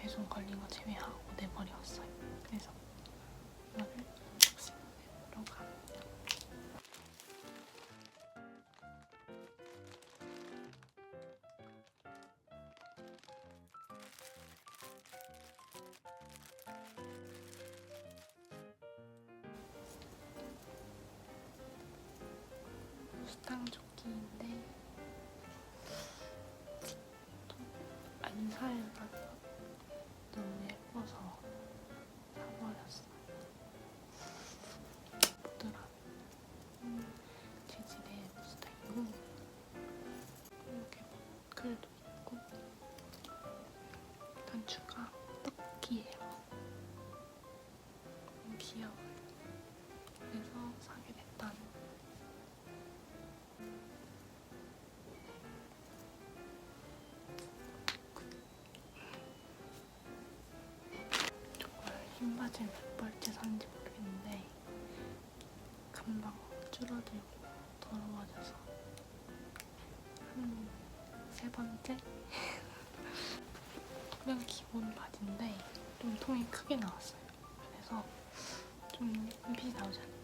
배송 걸린 거 제외하고 내버렸어요. 그래서 단추가 떡기예요. 너무 귀여워요. 그래서 사게 됐다는 정말 흰 바지를 몇 벌째 샀는지 모르겠는데 금방 줄어들고 더러워져서 한 세 번째? 그냥 기본 바지인데 좀 통이 크게 나왔어요. 그래서 좀 핏이 나오지 않을까.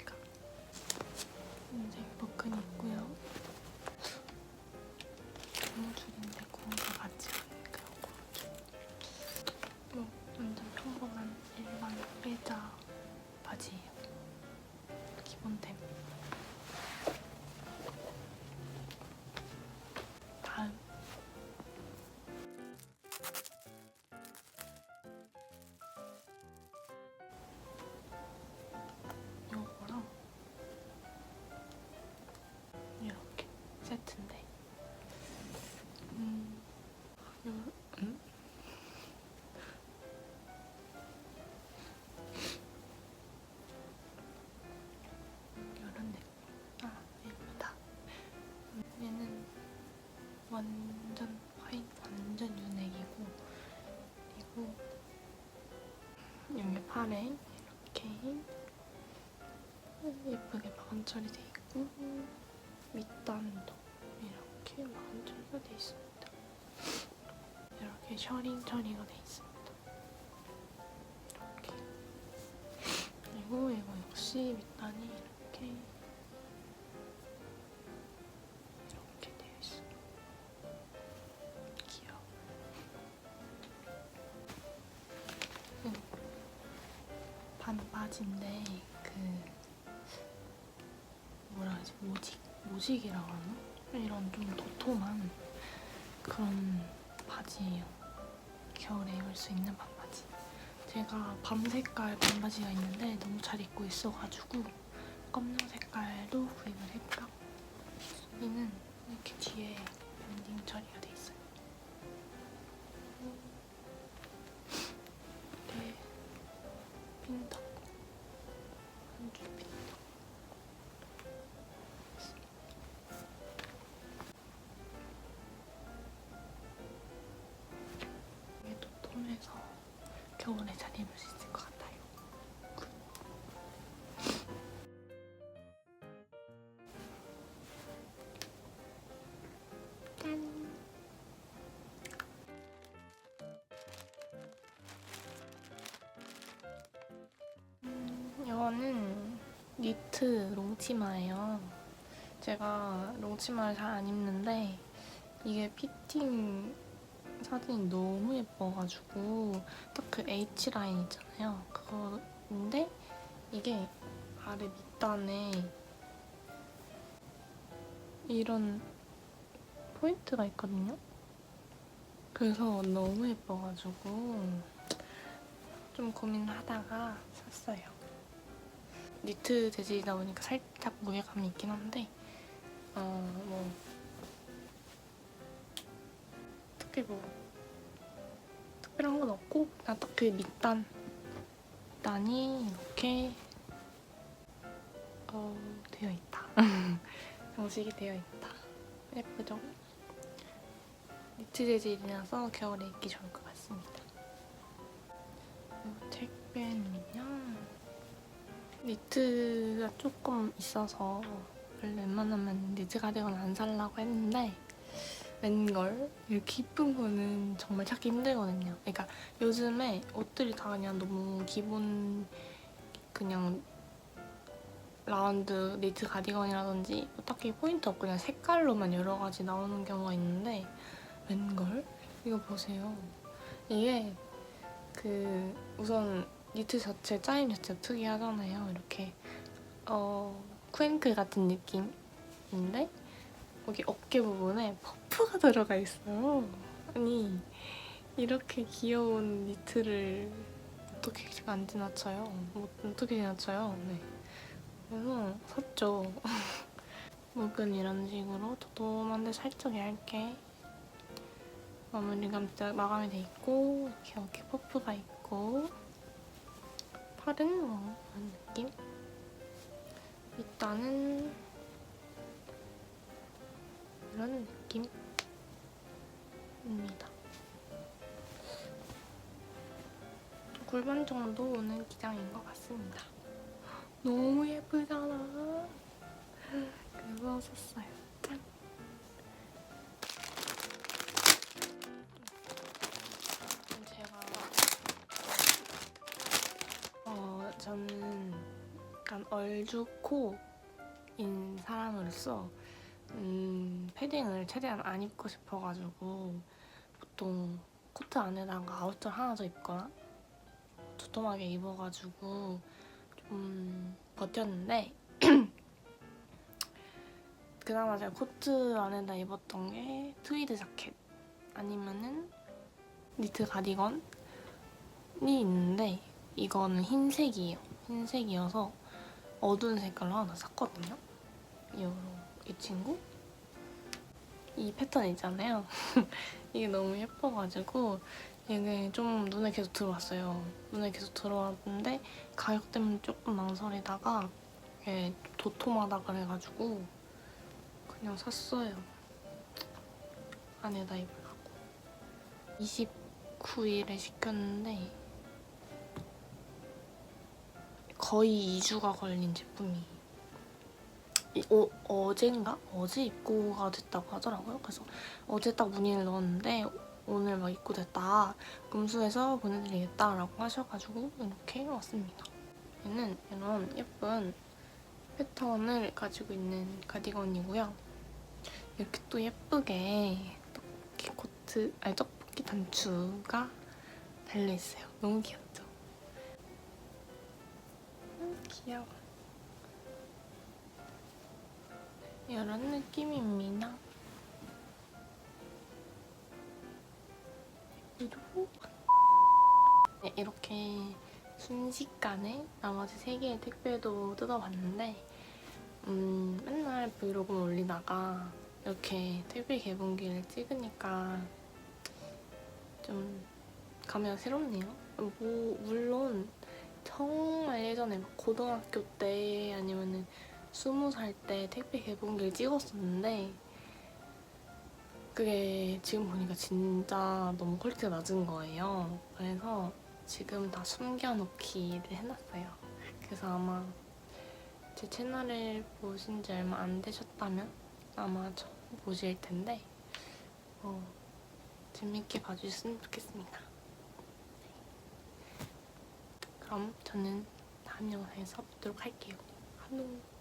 완전 화이트, 완전 윤색이고, 그리고 여기 팔에 이렇게 예쁘게 마감 처리 돼 있고, 밑단도 이렇게 마감 처리가 돼 있습니다. 이렇게 셔링 처리가 돼 있습니다. 이렇게. 그리고 이거 역시 밑단이 이렇게 반바지인데 그 뭐라 하지 모직 모직이라고 하나? 이런 좀 도톰한 그런 바지예요. 겨울에 입을 수 있는 반바지. 제가 밤 색깔 반바지가 있는데 너무 잘 입고 있어가지고 검정 색깔도 구입을 했고요. 얘는 이렇게 뒤에 밴딩 처리가 돼 있어요. 이렇게 핀턱 겨울에 잘 입을 수 있을 것 같아요. 짠! 음, 이거는 니트 롱치마예요. 제가 롱치마를 잘 안 입는데 이게 피팅 사진이 너무 예뻐가지고 딱 그 H 라인 있잖아요. 그거인데 이게 아래 밑단에 이런 포인트가 있거든요. 그래서 너무 예뻐가지고 좀 고민하다가 샀어요. 니트 재질이다 보니까 살짝 무게감이 있긴 한데 어뭐 특히 뭐 특별한 건 없고 그냥 딱 그 밑단 밑단이 이렇게 어 되어 있다. 장식이 되어 있다. 예쁘죠? 니트 재질이라서 겨울에 입기 좋을 것 같습니다. 이 택배는요. 니트가 조금 있어서 원래 웬만하면 니트 가디건 안 살라고 했는데 웬걸 이렇게 이쁜 거는 정말 찾기 힘들거든요. 그러니까 요즘에 옷들이 다 그냥 너무 기본 그냥 라운드 니트 가디건이라든지 딱히 포인트 없고 그냥 색깔로만 여러 가지 나오는 경우가 있는데 웬걸? 이거 보세요. 이게 그 우선 니트 자체 짜임 자체가 특이하잖아요. 이렇게 어 쿠앤클 같은 느낌인데 여기 어깨 부분에 퍼프가 들어가 있어요. 아니 이렇게 귀여운 니트를 어떻게 안 지나쳐요? 뭐, 어떻게 지나쳐요? 네. 그래서 샀죠. 목은 이런 식으로 도톰한데 살짝 얇게 마무리가 진짜 마감이 돼 있고 이렇게 어깨 퍼프가 있고 팔은 뭐 이런 느낌? 일단은 이런 느낌 입니다. 골반 정도 오는 기장인 것 같습니다. 너무 예쁘잖아. 그래서 샀어요. 짠. 제가 어 저는 약간 얼죽코인 사람으로서 음, 패딩을 최대한 안 입고 싶어가지고 보통 코트 안에다가 아우터 하나 더 입거나 두툼하게 입어가지고 좀 버텼는데 그나마 제가 코트 안에다 입었던 게 트위드 자켓 아니면은 니트 가디건이 있는데 이거는 흰색이에요. 흰색이어서 어두운 색깔로 하나 샀거든요. 요, 이 친구? 이 패턴 있잖아요. 이게 너무 예뻐가지고 이게 좀 눈에 계속 들어왔어요. 눈에 계속 들어왔는데 가격 때문에 조금 망설이다가 이게 도톰하다 그래가지고 그냥 샀어요. 안에다 입으려고. 29일에 시켰는데 거의 2주가 걸린 제품이 이- 어, 어젠가? 어제 입고가 됐다고 하더라고요. 그래서 어제 딱 문의를 넣었는데 오늘 막 입고 됐다. 금수해서 보내드리겠다라고 하셔가지고 이렇게 왔습니다. 얘는 이런 예쁜 패턴을 가지고 있는 가디건이고요. 이렇게 또 예쁘게 떡볶이 코트, 아니 떡볶이 단추가 달려있어요. 너무 귀엽죠? 음, 귀여워. 이런 느낌입니다. 네, 이렇게 순식간에 나머지 세 개의 택배도 뜯어봤는데 음, 맨날 브이로그 올리다가 이렇게 택배 개봉기를 찍으니까 좀 감회가 새롭네요. 뭐 물론 정말 예전에 막 고등학교 때 아니면은 스무 살 때 택배 개봉기를 찍었었는데 그게 지금 보니까 진짜 너무 퀄리티가 낮은 거예요. 그래서 지금 다 숨겨놓기를 해놨어요. 그래서 아마 제 채널을 보신 지 얼마 안 되셨다면 아마 처음 보실 텐데 어, 재밌게 봐주셨으면 좋겠습니다. 네. 그럼 저는 다음 영상에서 뵙도록 할게요. 안녕.